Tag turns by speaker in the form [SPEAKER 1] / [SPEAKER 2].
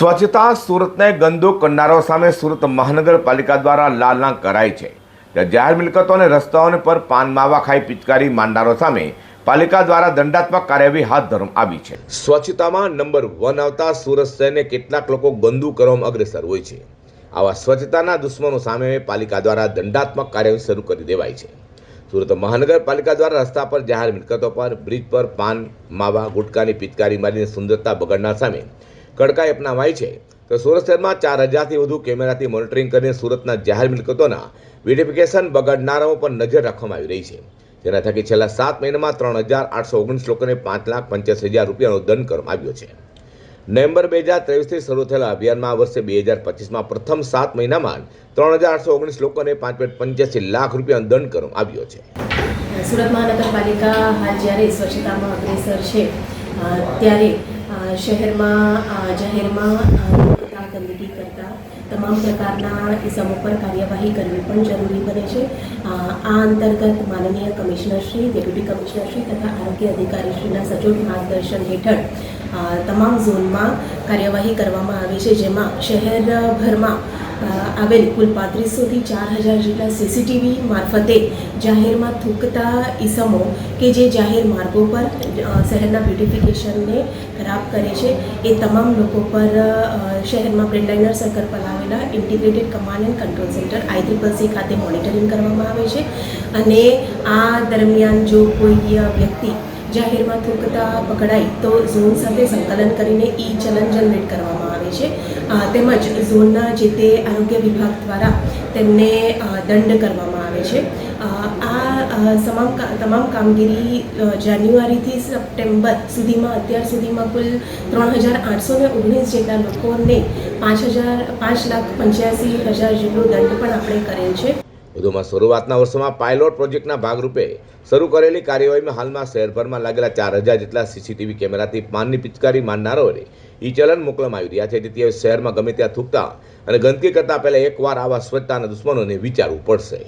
[SPEAKER 1] સ્વચ્છતા સુરતને ગંદુ કરનારો સામે સુરત મહાનગરપાલિકા દ્વારા લાલના કરાઈ છે. જાહેર મિલકતો અને રસ્તાઓને પર પાન માવા ખાઈ પિચકારી માંડનારો સામે પાલિકા દ્વારા દંડાત્મક કાર્યવાહી હાથ ધરવામાં આવી છે. સ્વચ્છતામાં નંબર વન આવતા સુરત શહેરને કેટલાક લોકો ગંદુ કરવામાં અગ્રેસર હોય છે. આવા સ્વચ્છતાના દુશ્મનો સામે પાલિકા દ્વારા દંડાત્મક કાર્યવાહી શરૂ કરી દેવાય છે. સુરત મહાનગરપાલિકા દ્વારા રસ્તા પર જાહેર મિલકતો પર, બ્રિજ પર પાન માવા, ગુટકાની પિચકારી મારીને સુંદરતા બગડનાર સામે કડકાઈ અપનાવાઈ છે. તો સુરત શહેરમાં ચાર હજારથી વધુ કેમેરાથી મોનિટરિંગ કરીને સુરતના જાહેર મિલકતોના વેરિફિકેશન બગાડનારાઓ પર નજર રાખવામાં આવી રહી છે. જેના થકી છેલ્લા સાત મહિનામાં ત્રણ હજાર આઠસો ઓગણીસ લોકોને પાંચ લાખ પંચ્યાસી હજાર રૂપિયાનો દંડ કરવામાં આવ્યો છે. નવેમ્બર બે હજાર ત્રેવીસથી શરૂ થયેલા અભિયાનમાં વર્ષે બે હજાર પચીસમાં પ્રથમ સાત મહિનામાં ત્રણ હજાર આઠસો ઓગણીસ લોકોને પાંચ પોઈન્ટ પંચ્યાસી લાખ રૂપિયાનો દંડ કરવામાં આવ્યો છે.
[SPEAKER 2] સુરત મહાનગરપાલિકા હાલ જ્યારે સ્વચ્છતામાં અગ્રેસર છે ત્યારે શહેરમાં જાહેરમાં થતા ગંદકી કરતા તમામ પ્રકારના ઇસમો પર કાર્યવાહી કરવી પણ જરૂરી બને છે. આ અંતર્ગત માનનીય કમિશનરશ્રી ડેપ્યુટી કમિશનરશ્રી તથા આરોગ્ય અધિકારીશ્રીના સચોટ માર્ગદર્શન હેઠળ તમામ ઝોનમાં કાર્યવાહી કરવામાં આવી છે, જેમાં શહેરભરમાં આવેલ કુલ પાંત્રીસોથી ચાર હજાર જેટલા સીસીટીવી મારફતે જાહેરમાં થૂકતા ઈસમો કે જે જાહેર માર્ગો પર શહેરના બ્યુટિફિકેશનને ખરાબ કરે છે, એ તમામ લોકો પર શહેરમાં બ્રેન્ડાઇનર સર્કલ પર આવેલા integrated command and control centre આઈ ખાતે મોનિટરિંગ કરવામાં આવે છે. અને આ દરમિયાન જો કોઈ વ્યક્તિ જાહેરમાં થૂંકતા પકડાય તો ઝોન સાથે સંકલન કરીને ઈ ચલન જનરેટ કરવામાં આવે છે. તેમજ ઝોનના જે તે આરોગ્ય વિભાગ દ્વારા તેમને દંડ કરવામાં આવે છે. આ તમામ તમામ કામગીરી જાન્યુઆરીથી સપ્ટેમ્બર સુધીમાં, અત્યાર સુધીમાં કુલ ત્રણ હજાર આઠસો ને ઓગણીસ જેટલા લોકોને પાંચ હજાર, પાંચ લાખ પંચ્યાસી હજાર જેટલો દંડ પણ આપણે કરેલ છે.
[SPEAKER 1] વધુમાં શરૂઆતના વર્ષોમાં પાયલોટ પ્રોજેક્ટના ભાગરૂપે શરૂ કરેલી કાર્યવાહીમાં હાલમાં શહેરભરમાં લાગેલા ચાર હજાર જેટલા સીસીટીવી કેમેરાથી પાનની પિચકારી મારનારોને ઈ ચલન મોકલવામાં આવી રહ્યા છે. જેથી હવે શહેરમાં ગમે ત્યાં થૂકતા અને ગંદકી કરતા પહેલાં એકવાર આવા સ્વચ્છતાના દુશ્મનોને વિચારવું પડશે.